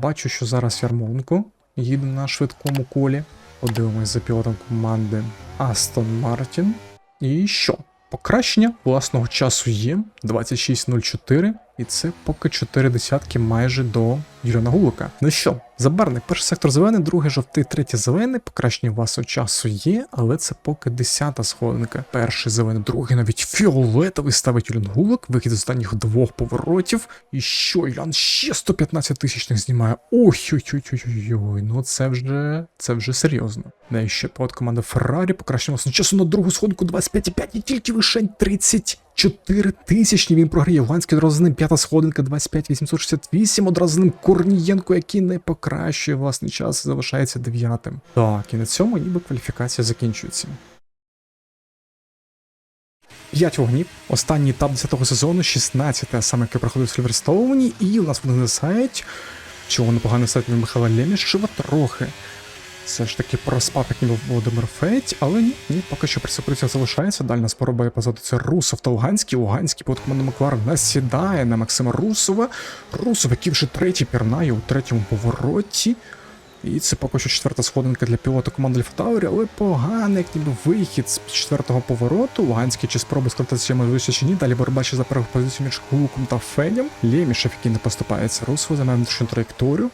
Бачу, що зараз ярмонку. їде на швидкому колі. Подивимось за пілотом команди Астон Мартін. І що? Покращення власного часу є 26.04, і це поки 4 десятки майже до Юріна Гулика. Ну що, забарник, перший сектор зелений, другий жовтий, третій зелений. Покращення власного часу є, але це поки 10-та сходинка. Перший зелений, другий навіть фіолетовий ставить Юрін Гулик, вихід з останніх двох поворотів. І що, Юлян ще 115 тисячних знімає. Ой-ой-ой-ой-ой, ну це вже це вже серйозно. І ще пілот команди Феррарі покращення власного часу на другу сходинку 25,5 і тільки лишень 30. 4 тисячні він програє Луганський одразу з ним п'ята сходинка 25868, одразу з ним Корнієнко, який не покращує власний час, залишається дев'ятим. Так, і на цьому ніби кваліфікація закінчується. П'ять вогнів. Останній етап 10-го сезону, 16 те саме, яке проходив в Сильверстоуні, і у нас вони несають, чого непогано стать від Михайла Лемішева трохи. Все ж таки проспав, як ніби Володимир Федь, але ні, ні, поки що при суприцях залишається. Дальна спроба позаду це Русов та Луганський. Луганський під команду Маклар насідає на Максима Русова. Русов, який вже третій пірнає у третьому повороті. І це поки що четверта сходинка для пілота команди Альфа але поганий, як ніби вихід з четвертого повороту. Луганський чи спроби скористатися можливістю чи ні. Далі боротьба ще за першу позицію між Гулуком та Федем. Лємішев, який не поступається Русову, займає внутрішню траєкторію.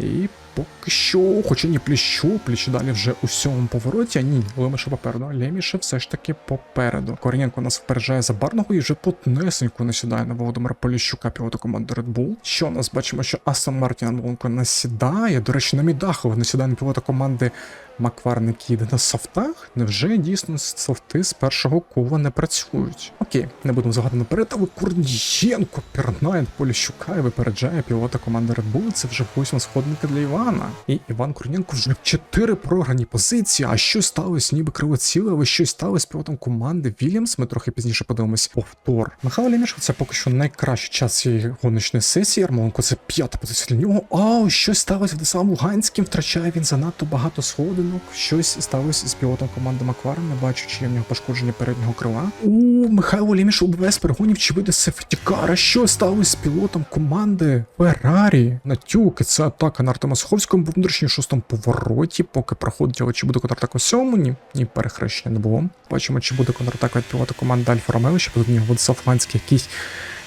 І поки що, хоча ні пліщу, пліщу далі вже у сьомому повороті, а ні, Леміше попереду. Леміше все ж таки попереду. Корнієнко нас впереджає за барного і вже потнесенько насідає на Володимира Поліщука, пілота команди Red Bull. Що нас бачимо, що Астон Мартін Анвонко насідає. До речі, на Мідахова насідає на пілота команди Макварник їде на софтах. Невже дійсно софти з першого кола не працюють? Окей, не будемо загадати наперед, але Корнієнко пірнає Поліщука і випереджає пілота команди Red Bull. Це вже восьма сходинка для Івана. І Іван Корнієнко вже чотири програні позиції. А що сталося? Ніби кривоціле, але щось з пілотом команди Вільямс. Ми трохи пізніше подивимось. Повтор. Михайло Лімішев це поки що найкращий час цієї гоночної сесії. Ярмоленко це п'ята позиція для нього. А щось сталося в самому Луганським. Втрачає він занадто багато сходинок. Щось сталося з пілотом команди Макларен. Не бачу, чи є в нього пошкодження переднього крила. У Михайло Лімішев без перегонів, чи вийде сефтікара. Що сталося з пілотом команди Феррарі? Натюк, це атака на Артема Суховському в внутрішньому шостому повороті, поки проходить, але чи буде контратака у сьомому? Ні, ні, перехрещення не було. Бачимо, чи буде контратака пілота команди Альфа Ромео, ще нього Владислав Луганський якийсь.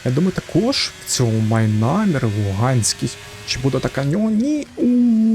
Я думаю, також в цьому має намір Луганський. Чи буде така нього? Ні. У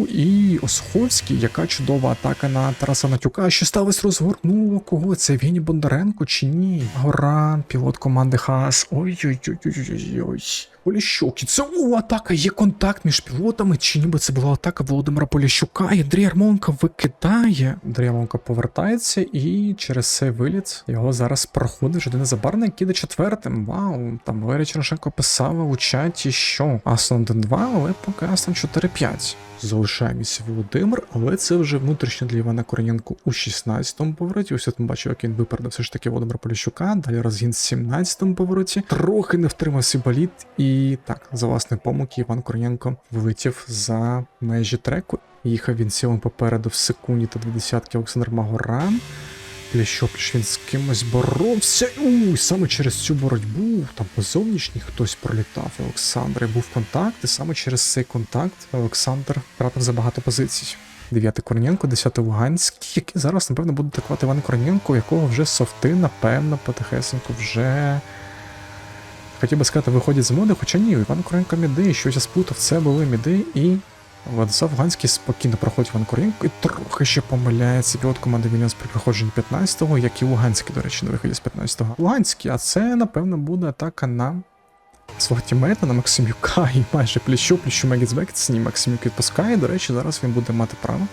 і Осховський, яка чудова атака на Тараса Натюка. Що сталося розгорнуло кого? Це Віні Бондаренко чи ні? Горан, пілот команди Хас. Ой-ой-ой-ой-ой-ой. Поліщук. І це у атака є контакт між пілотами, чи ніби це була атака Володимира Поліщука, і Андрій Армонка викидає. Андрій Армонка повертається, і через цей виліт його зараз проходить один забарник, який четвертим. Вау, там Валерій Черношенко писав у чаті, що Астон 1-2, але поки Астон 4-5. Залишає місце Володимир, але це вже внутрішньо для Івана Корнієнко у 16-му повороті. Ось я там бачив, як він випередив все ж таки Володимира Поліщука. Далі розгін в 17-му повороті. Трохи не втримався боліт. І так, за власної помилки Іван Корнієнко вилетів за межі треку. Їхав він сілом попереду в секунді та 20 Олександр Магоран. Пліщопліш він з кимось боровся. У, саме через цю боротьбу там по зовнішній хтось пролітав. Олександр і був контакт, і саме через цей контакт Олександр втратив забагато позицій. 9 Корнієнко, 10 Луганський, який зараз, напевно, буде атакувати Іван Корнієнко, у якого вже софти, напевно, потихесенько вже. Хотів би сказати, виходять з моди, хоча ні, Іван Куренко міди, щось я сплутав, це були міди і. Владислав Луганський спокійно проходить Іван Корнієнко і трохи ще помиляється пілот команди Вільямс при проходженні 15-го, як і Луганський, до речі, на виході з 15-го. Луганський, а це, напевно, буде атака на свого тімейта, на Максимюка і майже пліщу, пліщу Мегіцбекс, ні, Максимюк відпускає. До речі, зараз він буде мати право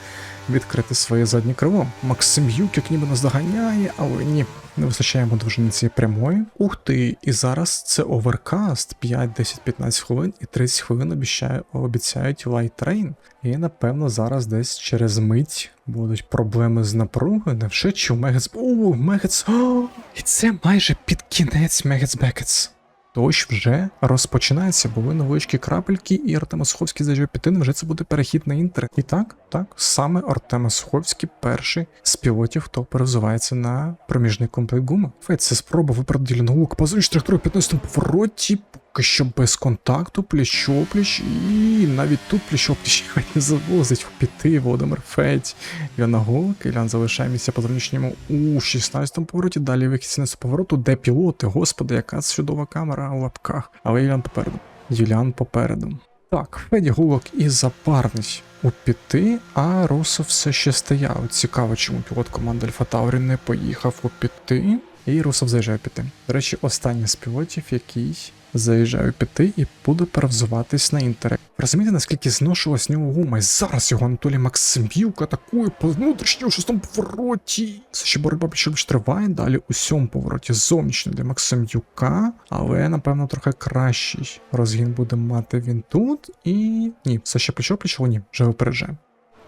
відкрити своє заднє крило. Максимюк як ніби нас доганяє, але ні. Не вистачає йому довжини прямої. Ух ти! І зараз це оверкаст 5, 10, 15 хвилин і 30 хвилин обіцяє, обіцяють Train. І напевно зараз десь через мить будуть проблеми з напругою. Невже чи у Мегец... О, Мегец... І це майже під кінець Мегец Бекетс. Дощ вже розпочинається, були невеличкі крапельки, і Артема Суховський за піти, вже це буде перехід на інтер. І так, так, саме Артема Суховський перший з пілотів, хто перезувається на проміжний комплект гуми. Фейт, це спроба випередити лук. Позоріш трактор 15 повороті. Що без контакту, пліч-опліч, і навіть тут пліч-опліч не завозить піти Володимир Федь. Ілян на гол, Ілян залишає місця по зовнішньому у 16-му повороті, далі вихід з повороту, де пілоти, господи, яка чудова камера у лапках. Але Ілян попереду. Юліан попереду. Так, Феді Гулок і запарний у піти, а Русов все ще стояв. Цікаво, чому пілот команди Альфа Таурі не поїхав у піти. І Русов заїжджає піти. До речі, останній з пілотів, який заїжджає у піти і буде перевзуватись на інтер. Розумієте, наскільки зношилась нього гума? І зараз його Анатолій Максимюк атакує по внутрішньому шостому повороті. Це ще боротьба більш триває. Далі у сьомому повороті зовнішньо для Максимюка, але напевно трохи кращий розгін буде мати він тут. І ні, все ще плечо плечо, ні, вже випереджає.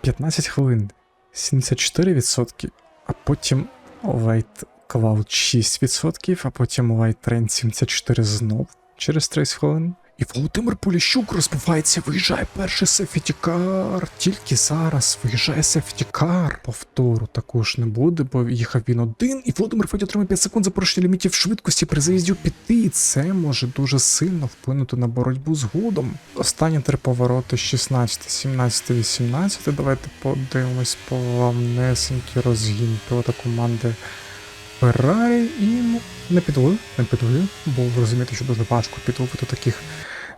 15 хвилин, 74%, а потім Light Cloud 6%, а потім Light Train 74 знов через 30 хвилин. І Володимир Поліщук розбивається, виїжджає перший сефітікар. Тільки зараз виїжджає сефітікар. Повтору також не буде, бо їхав він один, і Володимир Федь отримає 5 секунд за порушення лімітів швидкості при заїзді піти. І це може дуже сильно вплинути на боротьбу з годом. Останні три повороти 16, 17, 18. Давайте подивимось по плавнесенький розгін пілота команди Феррарі і ну, не підлив, не підлив, бо ви розумієте, що дуже важко підловити в таких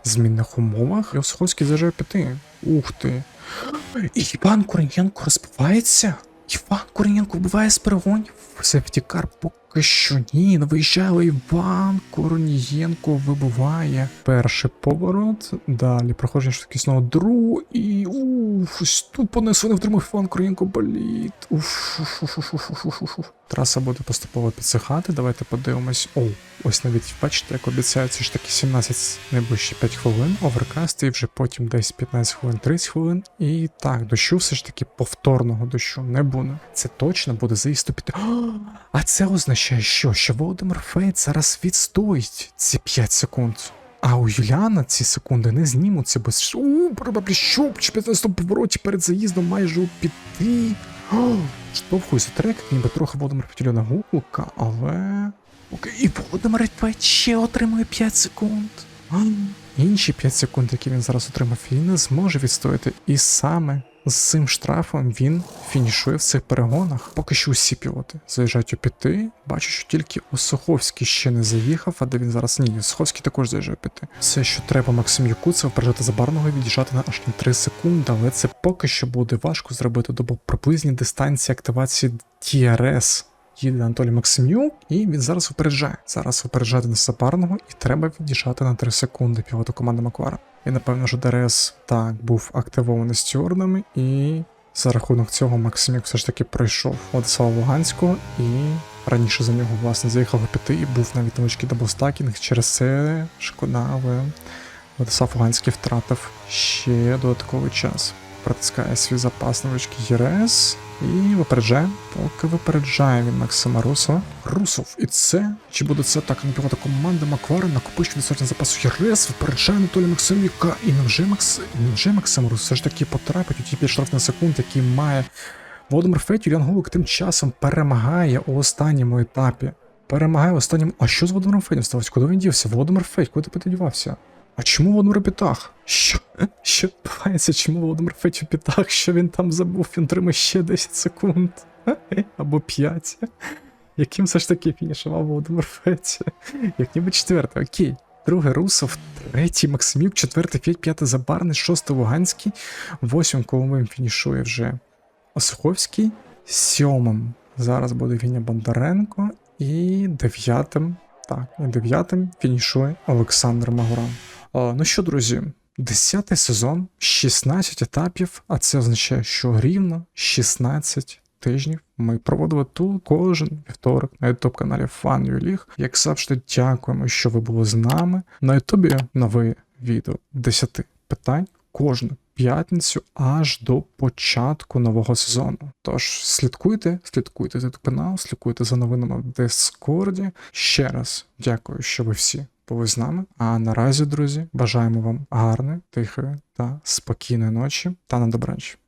змінних умовах. І Осховський заїжджає п'яти. Ух ти. І Іван Корнієнко розбивається. Іван Корнієнко вбиває з перегонів. Сефтікар поки що ні. Не виїжджає, Іван Корнієнко вибиває перший поворот. Далі проходження швидкісного другу і уф, понесли, не втримав Іван Корнієнко боліт. Уф, уф, уф, уф, уф, уф, уф. Траса буде поступово підсихати. Давайте подивимось. О, ось навіть бачите, як обіцяється ж таки 17 найближчі 5 хвилин. Оверкаст і вже потім десь 15 хвилин, 30 хвилин. І так, дощу все ж таки повторного дощу не буде. Це точно буде заїзд у піти. А це означає, що? Що Володимир Фейт зараз відстоїть ці 5 секунд. А у Юліана ці секунди не знімуться проблі що, 15 повороті перед заїздом майже у піти. О, Штовхується трек, ніби трохи Володимир Петюляна гулка, але. Окей, і Володимир Фейт ще отримує 5 секунд. Інші 5 секунд, які він зараз отримав, він не зможе відстояти. І саме з цим штрафом він фінішує в цих перегонах. Поки що усі пілоти заїжджають у піти. Бачу, що тільки Осуховський ще не заїхав, а де він зараз ні. Осуховський також заїжджає піти. Все, що треба Максим'юку, це впереджати забарного і від'їжджати на аж на 3 секунди, але це поки що буде важко зробити, бо приблизні дистанції активації DRS їде Анатолій Максимюк, і він зараз випереджає. Зараз випереджати на Сапарного, і треба від'їжджати на 3 секунди пілоту команди Маквара. І напевно, що ДРС так був активований стюардами, і за рахунок цього Максимюк все ж таки пройшов Владислава Луганського і. Раніше за нього, власне, заїхав у п'яти і був навіть невеличкий даблстакінг. Через це шкода, але Владислав Луганський втратив ще додатковий час. Притискає свій запас невеличкий ЄРС і випереджає. Поки випереджає він Максима Русова. Русов. І це, чи буде це так, не пілота команди Маквара накопичує достатньо запасу ЄРС, випереджає Анатолія Максимюка. І невже Макс... невже Максим Рус все ж таки потрапить у ті 5 штрафних секунд, які має Володимир Федь, Юліан Гулик тим часом перемагає у останньому етапі. Перемагає в останньому. А що з Володимиром Федем сталося? Куди він дівся? Володимир Федь, куди ти подівався? А чому Володимир у п'ятах? Що? Що відбувається? Чому Володимир у п'ятах? Що він там забув? Він тримає ще 10 секунд. Або 5. Яким все ж таки фінішував Володимир Федь? Як ніби четвертий, окей. Другий Русов, третій Максимюк, четвертий Федь, п'ятий Забарний, шостий Луганський, восьмим коловим фінішує вже Осуховський, сьомим зараз буде Віня Бондаренко, і дев'ятим, так, і дев'ятим фінішує Олександр Магуран. Ну що, друзі, десятий сезон, 16 етапів, а це означає, що рівно 16 тижнів ми проводили тут кожен вівторок на youtube каналі Fun League. Як завжди, дякуємо, що ви були з нами. На ютубі нове відео 10 питань кожну п'ятницю аж до початку нового сезону. Тож слідкуйте, слідкуйте за канал, слідкуйте за новинами в Дискорді. Ще раз дякую, що ви всі були з нами. А наразі, друзі, бажаємо вам гарної, тихої та спокійної ночі та на добраніч.